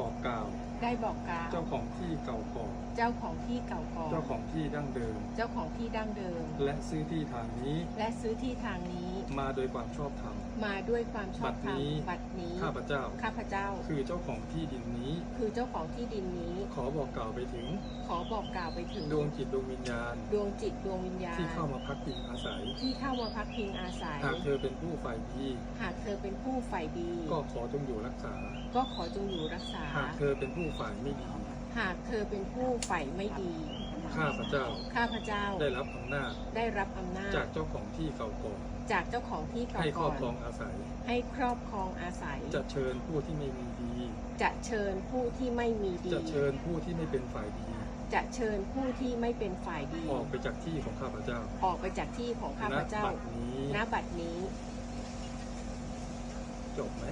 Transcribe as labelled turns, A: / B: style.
A: บอกกล่าว
B: ได้บอกกล่าว
A: เจ้าของที่เก่าก่อน
B: เจ้าของที่เก่าก่อน
A: เจ้าของที่ดั้งเดิม
B: เจ้าของที่ดั้งเดิม
A: และซื้อที่ทางนี้
B: และซื้อที่ทางนี้
A: มาโดยความชอบธรรม
B: มาด้วยความชอบธรรม
A: บั
B: บั
A: ด
B: ด
A: นี้
B: นี้
A: ข้าพเจ้า
B: ข้าพเจ้า
A: คือเจ้าของที่ดินนี้
B: คือเจ้าของที่ดินนี้
A: ขอบอกกล่าวไปถึง
B: ขอบอกกล่าวไปถึง
A: ดวงจิตดวงวิญญาณ
B: ดวงจิตดวงวิญญาณ
A: ที่เข้ามาพักพิงอาศัย
B: ที่เข้ามาพักพิงอาศัย
A: หากเธอเป็นผู้ฝ่ายดี
B: หากเธอเป็นผู้ฝ่ายดี
A: ก็ขอจงอยู่รักษา
B: ก็ขอจงอยู่รักษา
A: หากเธอเป็นผู้ฝ่ายไม่ดี
B: หากเธอเป็นผู้ฝ่ายไม่ดี
A: ข้าพเจ้า
B: ข้าพเจ้า
A: ได้รับอำนาจ
B: ได้รับอำนาจ
A: จากเจ้าของที่เก่าก่อน
B: จากเจ้าของที่เก่า
A: ให้คร
B: ก่
A: อ
B: อบ
A: ครอง
B: น
A: อาศัย
B: ให้ครอบครองอาศัย
A: จะเชิญผู้ที่ไม่มีดี
B: จะเชิญผู้ที่ไม่มีดี
A: จะเชิญผู้ที่ไม่เป็นฝ่ายดี
B: จะเชิญผู้ที่ไม่เป็นฝ่ายดี
A: ออกไปจากที่ของข้าพเจ้า
B: ออกไปจากที่ของข้าพเจ้า
A: ณบัดนี้
B: ณบัดนี้
A: จบไหม